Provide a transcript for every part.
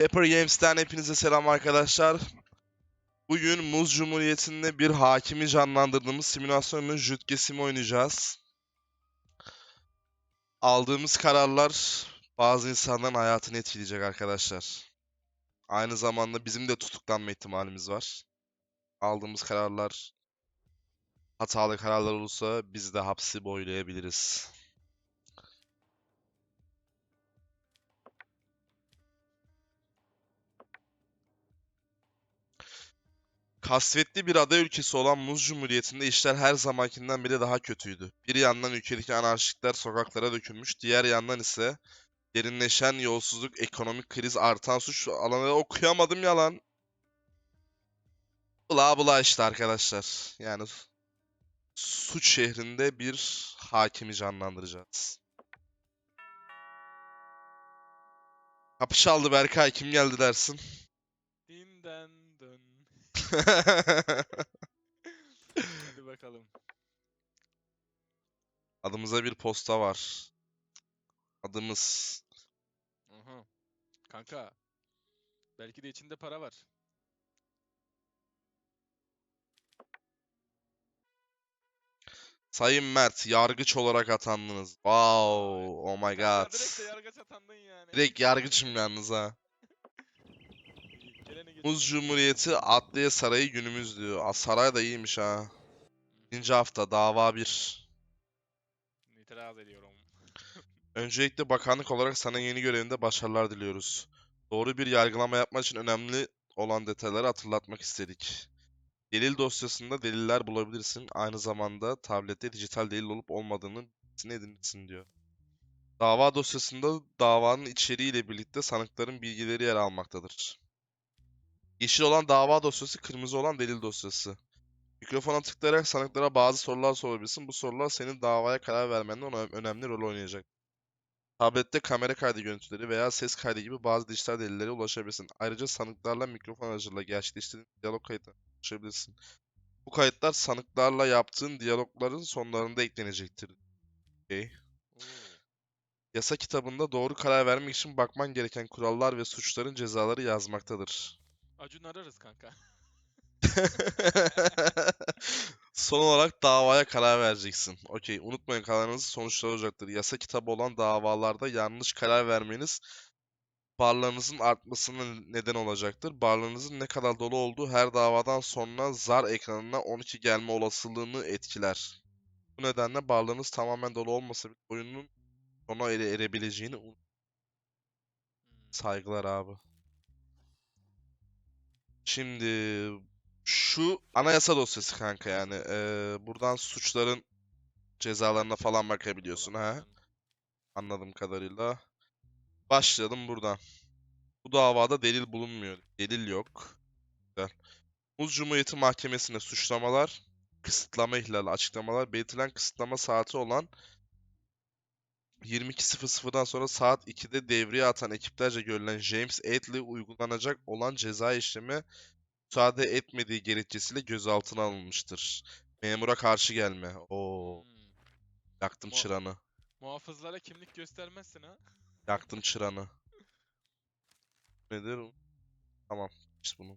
Pepper Games'ten hepinize selam arkadaşlar. Bugün Muz Cumhuriyeti'nde bir hakimi canlandırdığımız simülasyonun Jütkesimi oynayacağız. Aldığımız kararlar bazı insanların hayatını etkileyecek arkadaşlar. Aynı zamanda bizim de tutuklanma ihtimalimiz var. Aldığımız kararlar hatalı kararlar olursa biz de hapsi boylayabiliriz. Kasvetli bir ada ülkesi olan Muz Cumhuriyeti'nde işler her zamankinden bile daha kötüydü. Bir yandan ülkedeki anarşikler sokaklara dökülmüş, diğer yandan ise derinleşen yolsuzluk, ekonomik kriz, artan suç alanı okuyamadım yalan. Bla bla işte arkadaşlar. Yani suç şehrinde bir hakimi canlandıracağız. Kapı çaldı Berkay kim geldi dersin? Dinden. Hadi bakalım. Adımıza bir posta var. Adımız. Aha. Kanka. Belki de içinde para var. Sayın Mert, yargıç olarak atandınız. Wow, oh my god. direkt de yargıç atandın yani. Direkt yargıçım yalnız ha. Muz Cumhuriyeti Adliye Sarayı günümüz diyor. Aa, saray da iyiymiş ha. İkinci hafta dava 1. İtiraz ediyorum. Öncelikle bakanlık olarak sana yeni görevinde başarılar diliyoruz. Doğru bir yargılama yapmak için önemli olan detayları hatırlatmak istedik. Delil dosyasında deliller bulabilirsin. Aynı zamanda tablette dijital delil olup olmadığını edinirsin diyor. Dava dosyasında davanın içeriğiyle birlikte sanıkların bilgileri yer almaktadır. Yeşil olan dava dosyası, kırmızı olan delil dosyası. Mikrofona tıklayarak sanıklara bazı sorular sorabilirsin. Bu sorular senin davaya karar vermende öne- önemli rol oynayacak. Tablette kamera kaydı görüntüleri veya ses kaydı gibi bazı dijital delillere ulaşabilirsin. Ayrıca sanıklarla mikrofon aracılığıyla gerçekleştirdiğin diyalog kayıtlarına ulaşabilirsin. Bu kayıtlar sanıklarla yaptığın diyalogların sonlarında eklenecektir. Okey. Oo. Yasa kitabında doğru karar vermek için bakman gereken kurallar ve suçların cezaları yazmaktadır. Acun ararız kanka. Son olarak davaya karar vereceksin. Okey, unutmayın kararınızın sonuçları olacaktır. Yasa kitabı olan davalarda yanlış karar vermeniz varlığınızın artmasına neden olacaktır. Varlığınızın ne kadar dolu olduğu her davadan sonra zar ekranına 12 gelme olasılığını etkiler. Bu nedenle varlığınız tamamen dolu olmasa bile oyunun sona ere erebileceğini Hmm. Saygılar abi. Şimdi şu anayasa dosyası kanka yani. Eee, buradan suçların cezalarına falan bakabiliyorsun ha. Anladığım kadarıyla. Başlayalım buradan. Bu davada delil bulunmuyor. Delil yok. Güzel. Muz Cumhuriyeti Mahkemesi'ne suçlamalar, kısıtlama ihlali, açıklamalar, belirtilen kısıtlama saati olan 22.00'dan sonra saat 2'de devreye atan ekiplerce görülen James Atley uygulanacak olan ceza işlemi müsaade etmediği gerekçesiyle gözaltına alınmıştır. Memura karşı gelme. Oo, Hmm. yaktım Mu- çıranı. Muhafızlara kimlik göstermezsin ha. Yaktım çıranı. Nedir? o? Tamam. işte bunu.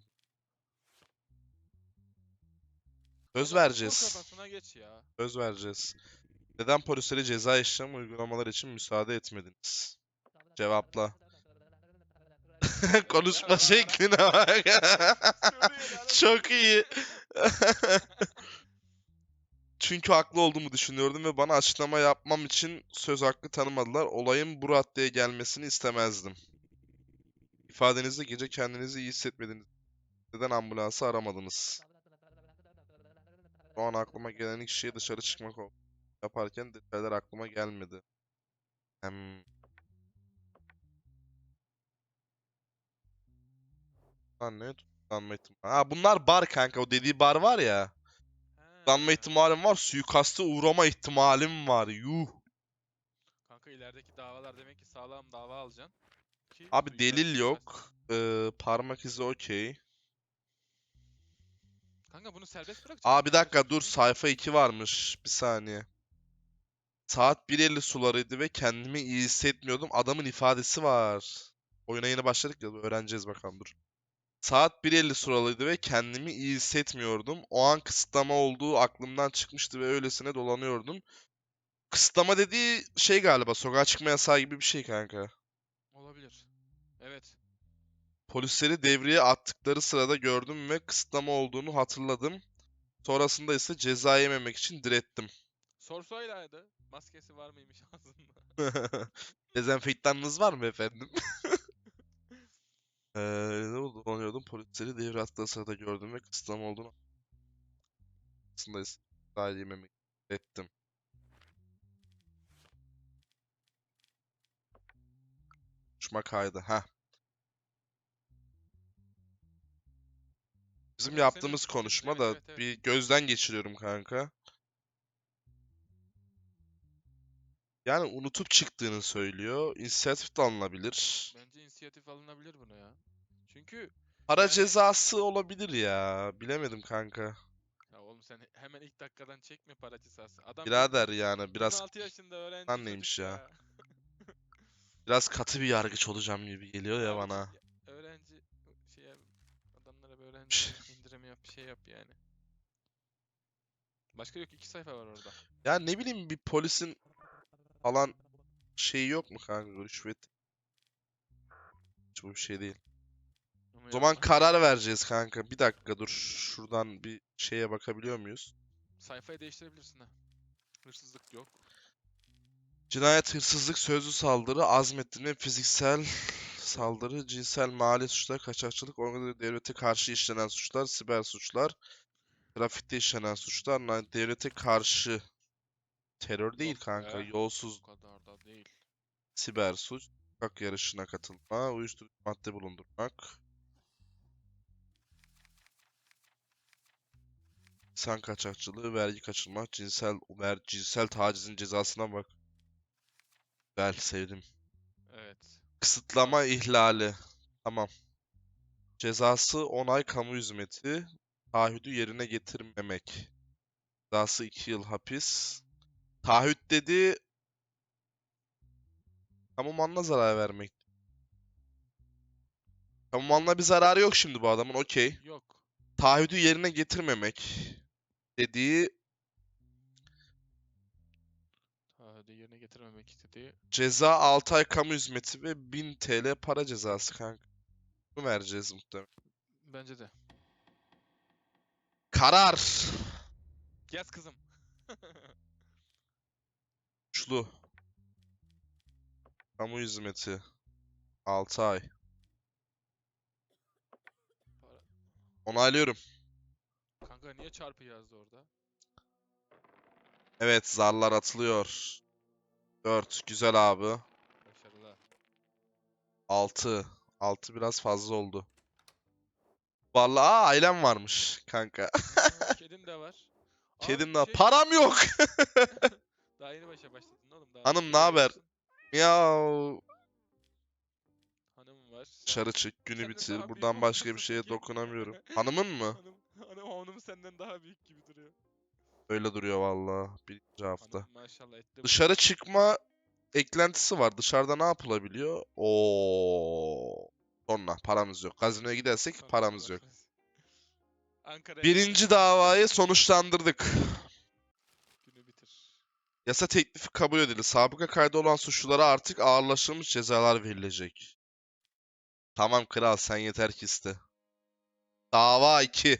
Söz vereceğiz. kafasına geç ya. Söz vereceğiz. Neden polislere ceza işlem uygulamalar için müsaade etmediniz? Cevapla. Konuşma şekline bak. Çok iyi. Çünkü haklı olduğumu düşünüyordum ve bana açıklama yapmam için söz hakkı tanımadılar. Olayın bu raddeye gelmesini istemezdim. İfadenizde gece kendinizi iyi hissetmediniz. Neden ambulansı aramadınız? Şu an aklıma gelen ilk şey dışarı çıkmak oldu. Yaparken detaylar aklıma gelmedi. Hem... Lan ne? Tutuklanma ihtimali. Ha bunlar bar kanka. O dediği bar var ya. Tutuklanma ihtimalim var. Suikasta uğrama ihtimalim var. Yuh. Kanka ilerideki davalar demek ki sağlam dava alacaksın. Ki Abi delil yok. Ee, parmak izi okey. Kanka bunu serbest bırakacaksın. Aa bir dakika dur sayfa 2 varmış. Bir saniye. Saat 1.50 sularıydı ve kendimi iyi hissetmiyordum. Adamın ifadesi var. Oyuna yeni başladık ya öğreneceğiz bakalım dur. Saat 1.50 suralıydı ve kendimi iyi hissetmiyordum. O an kısıtlama olduğu aklımdan çıkmıştı ve öylesine dolanıyordum. Kısıtlama dediği şey galiba sokağa çıkma yasağı gibi bir şey kanka. Olabilir. Evet. Polisleri devreye attıkları sırada gördüm ve kısıtlama olduğunu hatırladım. Sonrasında ise ceza yememek için direttim. Sorsaydı maskesi var mıymış ağzında? Dezenfektanınız var mı efendim? Eee ne oldu? Dolanıyordum. Polisleri devre attığı sırada gördüm ve kısıtlama olduğunu aslında ceza yememek direttim. Konuşma kaydı. Ha. Bizim yaptığımız konuşma da evet, evet. bir gözden geçiriyorum kanka. Yani unutup çıktığını söylüyor. İnisiyatif de alınabilir. Bence inisiyatif alınabilir buna ya. Çünkü Para Yani- cezası olabilir ya. Bilemedim kanka. ya oğlum sen he- hemen ilk dakikadan çekme para cezası. Adam Birader yani biraz 26 yaşında öğrenci Lan neymiş çocuk ya? biraz katı bir yargıç olacağım gibi geliyor ya bana. ya- Öğrenci şeye adamlara bir öğrenci indirimi yap, bir şey yap yani. Başka yok iki sayfa var orada. Ya ne bileyim bir polisin falan şeyi yok mu kanka rüşvet? Hiç bu bir şey değil. O zaman yapma. karar vereceğiz kanka. Bir dakika dur. Şuradan bir şeye bakabiliyor muyuz? sayfayı değiştirebilirsin ha. Hırsızlık yok. Cinayet, hırsızlık, sözlü saldırı, azmettirme, fiziksel saldırı, cinsel mali suçlar, kaçakçılık, organize devlete karşı işlenen suçlar, siber suçlar, trafikte işlenen suçlar, devlete karşı terör değil Yok kanka, be. yolsuz Bu kadar da değil. siber suç, sokak yarışına katılma, uyuşturucu madde bulundurmak, insan kaçakçılığı, vergi kaçırmak, cinsel ver, cinsel tacizin cezasına bak. Güzel, sevdim. Evet. Kısıtlama ihlali. Tamam. Cezası 10 ay kamu hizmeti. Taahhüdü yerine getirmemek. Cezası 2 yıl hapis. Taahhüt dedi kamu malına zarar vermek. Kamu malına bir zararı yok şimdi bu adamın okey. Yok. Taahhüdü yerine getirmemek dediği Taahhüdü yerine getirmemek istediği. ceza 6 ay kamu hizmeti ve 1000 TL para cezası kanka. Bunu vereceğiz muhtemelen. Bence de. Karar. Yaz kızım. Suçlu. Kamu hizmeti. 6 ay. Para- Onaylıyorum. Kanka niye çarpı yazdı orada? Evet zarlar atılıyor. 4. Güzel abi. Başarılı. 6. 6 biraz fazla oldu. Vallahi aa, ailem varmış kanka. Aa, Kedin de var. Kedim de şey- param yok. Daha yeni başa başladın oğlum. Daha Hanım, ne haber? Miyav. Hanımım var. Sen- Dışarı çık günü senden bitir. daha büyük Buradan başka bir olmasın şeye dokunamıyorum. Hanımın mı? Hanım, hanım, hanım senden daha büyük gibi duruyor. Öyle duruyor vallahi. Birinci hafta. Hanım maşallah etti. Dışarı çıkma eklentisi var. Dışarıda ne yapılabiliyor? Oo. Sonra paramız yok. Gazinoya gidersek paramız yok. Ankara Birinci davayı sonuçlandırdık. Yasa teklifi kabul edildi. Sabıka kaydı olan suçlulara artık ağırlaştırılmış cezalar verilecek. Tamam kral sen yeter ki iste. Dava 2.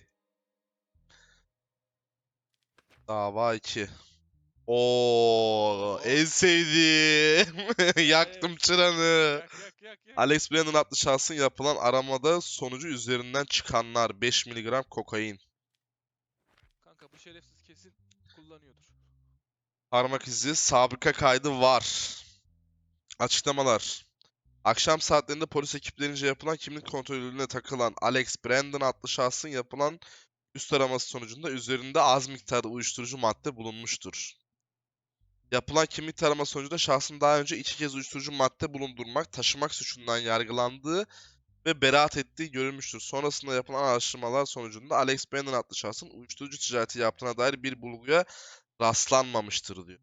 Dava 2. Oo, en sevdiğim. Yaktım çıranı. Yak yak yak yak. Alex Brandon adlı şahsın yapılan aramada sonucu üzerinden çıkanlar 5 mg kokain. Kanka bu şerefsiz kesin kullanıyordur. Parmak izi, sabıka kaydı var. Açıklamalar. Akşam saatlerinde polis ekiplerince yapılan kimlik kontrolüne takılan Alex Brandon adlı şahsın yapılan üst araması sonucunda üzerinde az miktarda uyuşturucu madde bulunmuştur. Yapılan kimlik taraması sonucunda şahsın daha önce iki kez uyuşturucu madde bulundurmak, taşımak suçundan yargılandığı ve beraat ettiği görülmüştür. Sonrasında yapılan araştırmalar sonucunda Alex Brandon adlı şahsın uyuşturucu ticareti yaptığına dair bir bulguya rastlanmamıştır diyor.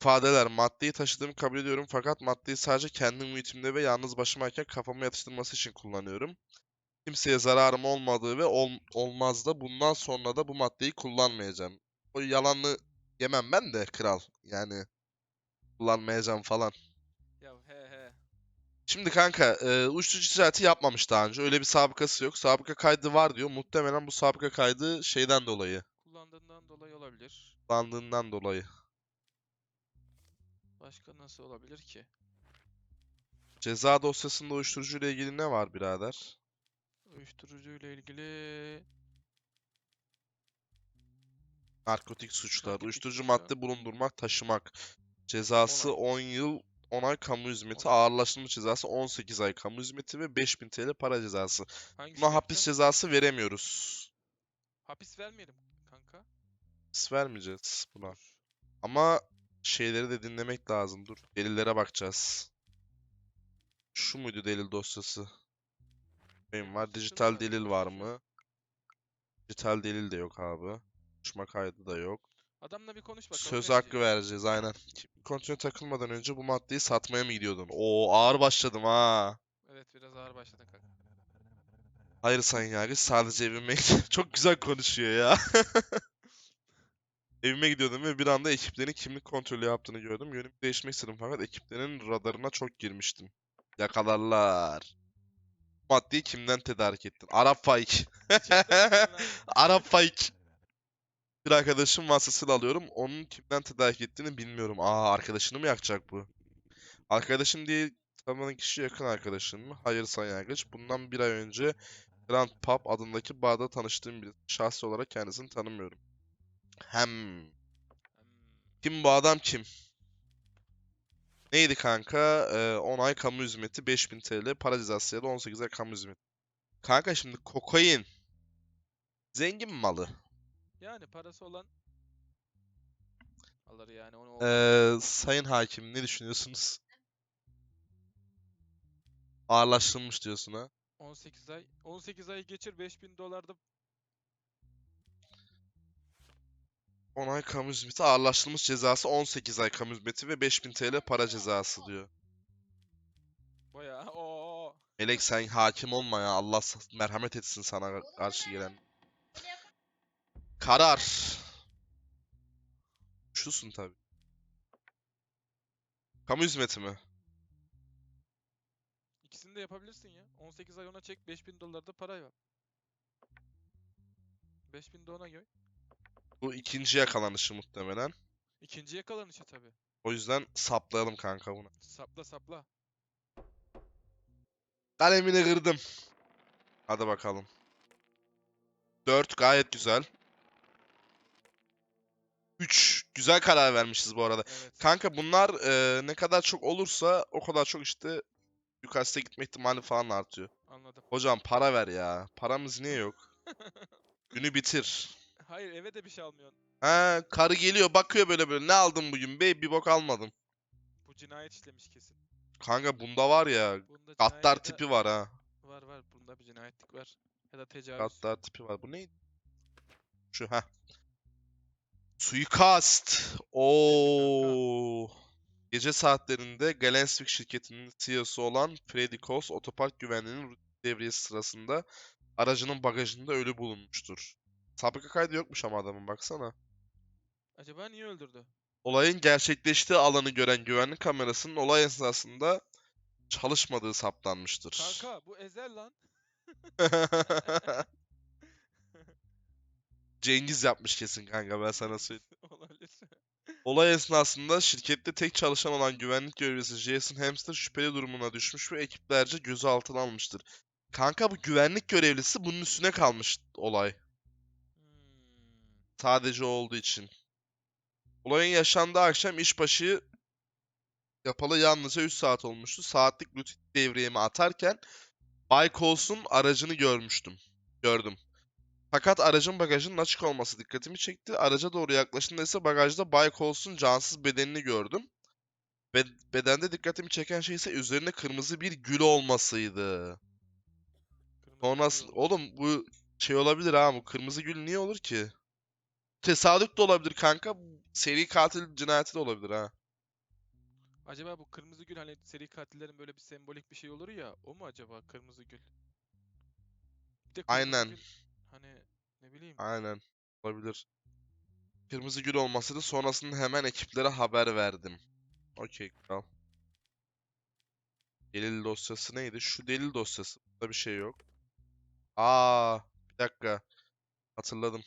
İfadeler. Maddeyi taşıdığımı kabul ediyorum fakat maddeyi sadece kendi muhitimde ve yalnız başımayken kafamı yatıştırması için kullanıyorum. Kimseye zararım olmadığı ve ol, olmaz da bundan sonra da bu maddeyi kullanmayacağım. O yalanı yemem ben de kral. Yani kullanmayacağım falan. Ya he he. Şimdi kanka e, uyuşturucu ticareti yapmamış daha önce. Öyle bir sabıkası yok. Sabıka kaydı var diyor. Muhtemelen bu sabıka kaydı şeyden dolayı. Kullandığından dolayı olabilir. Kullandığından dolayı. Başka nasıl olabilir ki? Ceza dosyasında uyuşturucu ile ilgili ne var birader? Uyuşturucu ile ilgili Narkotik suçlar, Narkotik uyuşturucu suçlar. madde bulundurmak, taşımak. Cezası On 10 yıl, 10 ay kamu hizmeti, On ay. ağırlaştırılmış cezası 18 ay kamu hizmeti ve 5000 TL para cezası. hangisini Buna hapis cezası veremiyoruz. Hapis vermeyelim. Hapis vermeyeceğiz buna. Ama şeyleri de dinlemek lazım. Dur, delillere bakacağız. Şu muydu delil dosyası? Benim var. Dijital delil var mı? Dijital delil de yok abi. Konuşma kaydı da yok. Adamla bir konuş bakalım. Söz hakkı diyecek. vereceğiz aynen. Kimlik kontrolüne takılmadan önce bu maddeyi satmaya mı gidiyordun? Oo ağır başladım ha. Evet biraz ağır başladın kanka. Hayır sayın yargıç sadece evime Çok güzel konuşuyor ya. Evime gidiyordum ve bir anda ekiplerin kimlik kontrolü yaptığını gördüm. Yönümü değişmek istedim fakat ekiplerin radarına çok girmiştim. Yakalarlar. Maddeyi kimden tedarik ettin? Arap Faik. Arap Faik. Bir arkadaşım vasıtasıyla alıyorum. Onun kimden tedarik ettiğini bilmiyorum. Aa arkadaşını mı yakacak bu? Arkadaşım diye tanıdığın kişi yakın arkadaşın mı? Hayır sayın yargıç. Bundan bir ay önce Grand Pub adındaki barda tanıştığım biri. Şahsi olarak kendisini tanımıyorum. Hem. Kim bu adam kim? Neydi kanka? Ee, 10 ay kamu hizmeti 5000 TL para cezası ya da 18 ay kamu hizmeti. Kanka şimdi kokain. Zengin malı. Yani parası olan alır yani onu Ee, sayın hakim ne düşünüyorsunuz? Ağırlaştırılmış diyorsun ha. 18 ay 18 ay geçir 5000 dolar 10 ay kamu hizmeti ağırlaştırılmış cezası 18 ay kamu hizmeti ve 5000 TL para cezası diyor. bayağı o Melek sen hakim olma ya Allah merhamet etsin sana karşı gelen. Karar. Şusun tabi. Kamu hizmeti mi? ikisini de yapabilirsin ya. 18 ay ona çek 5000 dolar da para var. 5000 de ona göy. Bu ikinci yakalanışı muhtemelen. İkinci yakalanışı tabi. O yüzden saplayalım kanka bunu. Sapla sapla. Kalemini kırdım. Hadi bakalım. 4 gayet güzel. 3 güzel karar vermişiz bu arada. Evet. Kanka bunlar e, ne kadar çok olursa o kadar çok işte yukarısına gitme ihtimali falan artıyor. Anladım. Hocam para ver ya. Paramız niye yok? Günü bitir. Hayır eve de bir şey almıyorsun. Ha, karı geliyor bakıyor böyle böyle. Ne aldın bugün bey? Bir bok almadım. Bu cinayet işlemiş kesin. Kanka bunda var ya. Bunda Gaddar da- tipi var ha. Var var bunda bir cinayetlik var. Ya da tecavüz. Gaddar tipi var. Bu neydi? Şu ha. Suikast. Oo. Gece saatlerinde Galensvik şirketinin CEO'su olan Freddy Coase otopark güvenliğinin devriyesi sırasında aracının bagajında ölü bulunmuştur. Sabıka kaydı yokmuş ama adamın baksana. Acaba niye öldürdü? Olayın gerçekleştiği alanı gören güvenlik kamerasının olay esnasında çalışmadığı saptanmıştır. Kanka bu ezel lan. Cengiz yapmış kesin kanka ben sana söyleyeyim. Olabilir. Olay esnasında şirkette tek çalışan olan güvenlik görevlisi Jason Hamster şüpheli durumuna düşmüş ve ekiplerce gözaltına almıştır. Kanka bu güvenlik görevlisi bunun üstüne kalmış olay. Sadece olduğu için. Olayın yaşandığı akşam işbaşı yapalı yalnızca 3 saat olmuştu. Saatlik rutin devriyemi atarken Bay Coles'un aracını görmüştüm. Gördüm. Fakat aracın bagajının açık olması dikkatimi çekti. Araca doğru yaklaştığımda ise bagajda Bay Coles'un cansız bedenini gördüm. Ve bedende dikkatimi çeken şey ise üzerinde kırmızı bir gül olmasıydı. Kırmızı Sonrası... gül. Oğlum bu şey olabilir ha bu kırmızı gül niye olur ki? Tesadüf de olabilir kanka. Seri katil cinayeti de olabilir ha. Acaba bu kırmızı gül hani seri katillerin böyle bir sembolik bir şey olur ya o mu acaba kırmızı gül? Bir de kırmızı Aynen. gül hani ne bileyim Aynen. Olabilir. Kırmızı gül olmasıydı. Sonrasında hemen ekiplere haber verdim. Okey kral. Delil dosyası neydi? Şu delil dosyası. Burada bir şey yok. Aa, bir dakika. Hatırladım.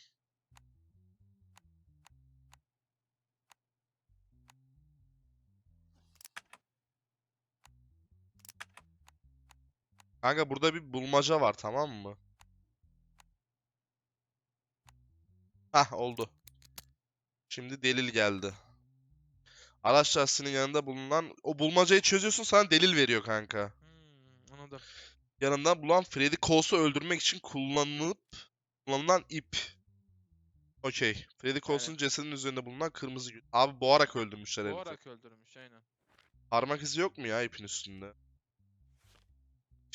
Kanka burada bir bulmaca var tamam mı? Hah oldu. Şimdi delil geldi. Araç lastiğinin yanında bulunan o bulmacayı çözüyorsun sana delil veriyor kanka. hmm, anladım. Yanında bulan Freddy Couls'u öldürmek için kullanılıp kullanılan ip. Okey. Freddy Couls'un cesedinin üzerinde bulunan kırmızı gül. Abi boğarak öldürmüşler herifi. Boğarak öldürmüş aynen. Parmak izi yok mu ya ipin üstünde?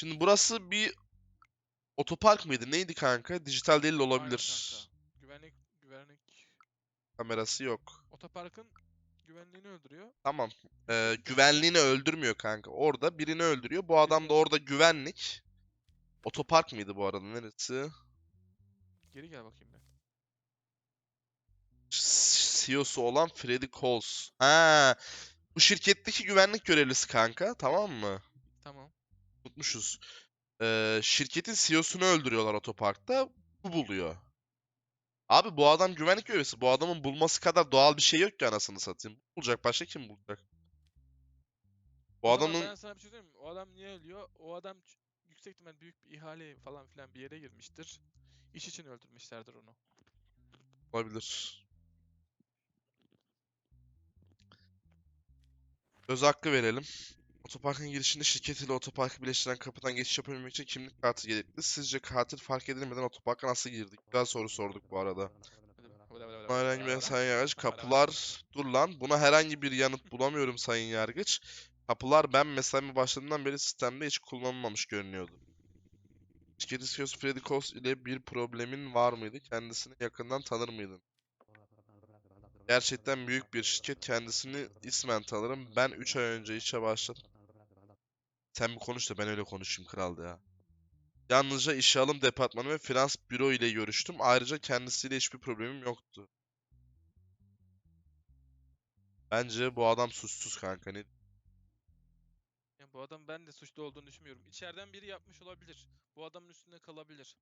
Şimdi burası bir otopark mıydı? Neydi kanka? Dijital delil Aynen olabilir. kanka. Güvenlik güvenlik Kamerası yok. otoparkın güvenliğini öldürüyor. Tamam. Ee, güvenliğini öldürmüyor kanka. Orada birini öldürüyor. Bu adam da orada güvenlik. Otopark mıydı bu arada? Neresi? Geri gel bakayım ben. CEO'su olan Freddy Coles. Ha, bu şirketteki güvenlik görevlisi kanka, tamam mı? Tamam. Unutmuşuz. Ee, şirketin CEO'sunu öldürüyorlar otoparkta. Bu buluyor. Abi bu adam güvenlik görevlisi. Bu adamın bulması kadar doğal bir şey yok ki anasını satayım. Bulacak başka kim bulacak? Bu O zaman adamın ben sana bir şey söyleyeyim mi? O adam niye ölüyor? O adam yüksek ihtimal büyük bir ihale falan filan bir yere girmiştir. İş için öldürmüşlerdir onu. olabilir. Söz hakkı verelim. Otoparkın girişinde şirket ile otoparkı birleştiren kapıdan geçiş yapabilmek için kimlik kartı gerekli. Sizce katil fark edilmeden otoparka nasıl girdik? Güzel soru sorduk bu arada. Buna herhangi bir sayın yargıç. Kapılar... Dur lan. Buna herhangi bir yanıt bulamıyorum sayın yargıç. Kapılar ben mesaime başladığımdan beri sistemde hiç kullanılmamış görünüyordu. Şirketin CEO'su Freddy Coles ile bir problemin var mıydı? Kendisini yakından tanır mıydın? Gerçekten büyük bir şirket. Kendisini ismen tanırım. Ben 3 ay önce işe başladım. Sen bir konuş da ben öyle konuşayım kral ya. Yalnızca işe alım departmanı ve finans büro ile görüştüm. Ayrıca kendisiyle hiçbir problemim yoktu. Bence bu adam suçsuz kanka. Ne? Ya bu adam ben de suçlu olduğunu düşünmüyorum. İçeriden biri yapmış olabilir. Bu adamın üstünde kalabilir.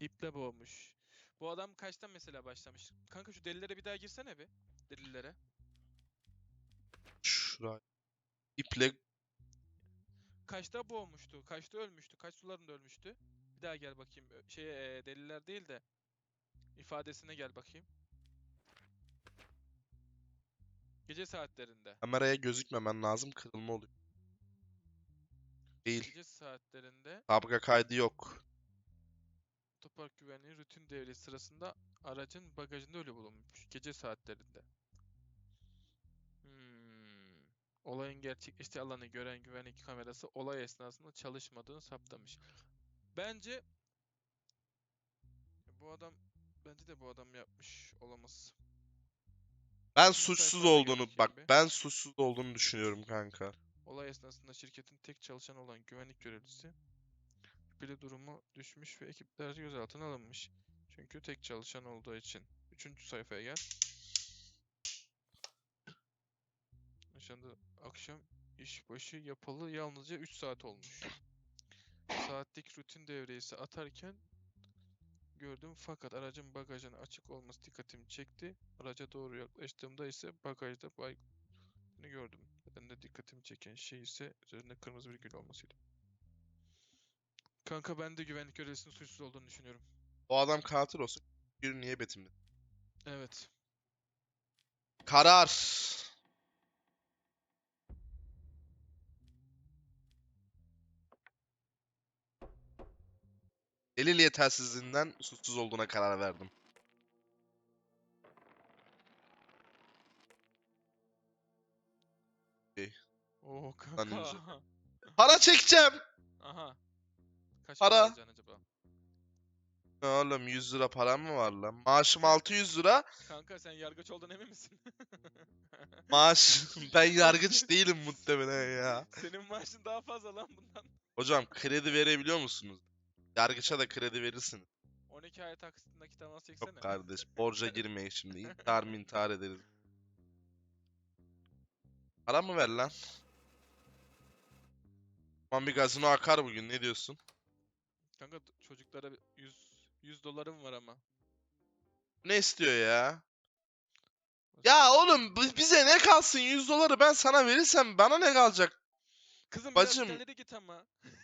İple boğmuş. Bu adam kaçtan mesela başlamış? Kanka şu delillere bir daha girsene bir. Delillere. Şuraya. İple Kaçta boğmuştu? Kaçta ölmüştü? Kaç sularında ölmüştü? Bir daha gel bakayım. Şey e, deliller değil de ifadesine gel bakayım. Gece saatlerinde. kameraya gözükmemen lazım. Kırılma oluyor. Değil. Gece saatlerinde Sabıka kaydı yok. otopark güvenliği rutin devri sırasında aracın bagajında ölü bulunmuş. Gece saatlerinde. Olayın gerçekleştiği alanı gören güvenlik kamerası olay esnasında çalışmadığını saptamış. Bence bu adam bence de bu adam yapmış olamaz. Ben suçsuz olduğunu bak bir. ben suçsuz olduğunu düşünüyorum kanka. Olay esnasında şirketin tek çalışan olan güvenlik görevlisi şüpheli durumu düşmüş ve ekipler gözaltına alınmış. Çünkü tek çalışan olduğu için. Üçüncü sayfaya gel. Yaşandı akşam işbaşı yapalı yalnızca 3 saat olmuş. Saatlik rutin devresi atarken gördüm fakat aracın bagajının açık olması dikkatimi çekti. Araca doğru yaklaştığımda ise bagajda baygını gördüm. Neden de dikkatimi çeken şey ise üzerinde kırmızı bir gül olmasıydı. Kanka ben de güvenlik görevlisinin suçsuz olduğunu düşünüyorum. O adam katil olsa bir niye betimli? Evet. Karar. Delil yetersizliğinden suçsuz olduğuna karar verdim. Oo Lan kanka. iyice. Para çekeceğim. Aha. Kaç Para. para alacaksın acaba? Ne oğlum 100 lira param mı var lan? Maaşım 600 lira. Kanka sen yargıç olduğun emin misin? Maaş ben yargıç değilim muhtemelen ya. Senin maaşın daha fazla lan bundan. Hocam kredi verebiliyor musunuz? Yargıça da kredi verirsiniz. 12 ay taksitin nakit avans çeksene. Yok kardeş borca girmeyin şimdi. İntihar mı intihar ederiz. Para mı ver lan? Aman bir gazino akar bugün ne diyorsun? Kanka çocuklara bir 100 100 dolarım var ama. Ne istiyor ya? Ya oğlum bi- bize ne kalsın 100 doları ben sana verirsem bana ne kalacak? Kızım Bacım. biraz ileri git ama.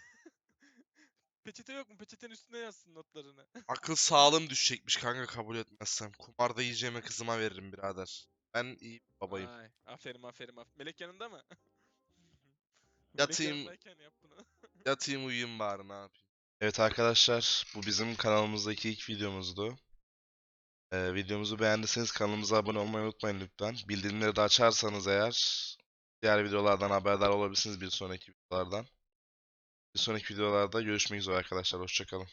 Peçete yok mu? Peçetenin üstüne yazsın notlarını. Akıl sağlığım düşecekmiş kanka kabul etmezsem. Kumarda yiyeceğime kızıma veririm birader. Ben iyi bir babayım. Vay, aferin aferin aferin. Melek yanında mı? Melek Yatayım. yanındayken yap bunu. Yatayım uyuyayım bari ne yapayım. Evet arkadaşlar bu bizim kanalımızdaki ilk videomuzdu. Ee, videomuzu beğendiyseniz kanalımıza abone olmayı unutmayın lütfen. Bildirimleri de açarsanız eğer diğer videolardan haberdar olabilirsiniz bir sonraki videolardan. Bir sonraki videolarda görüşmek üzere arkadaşlar. Hoşçakalın.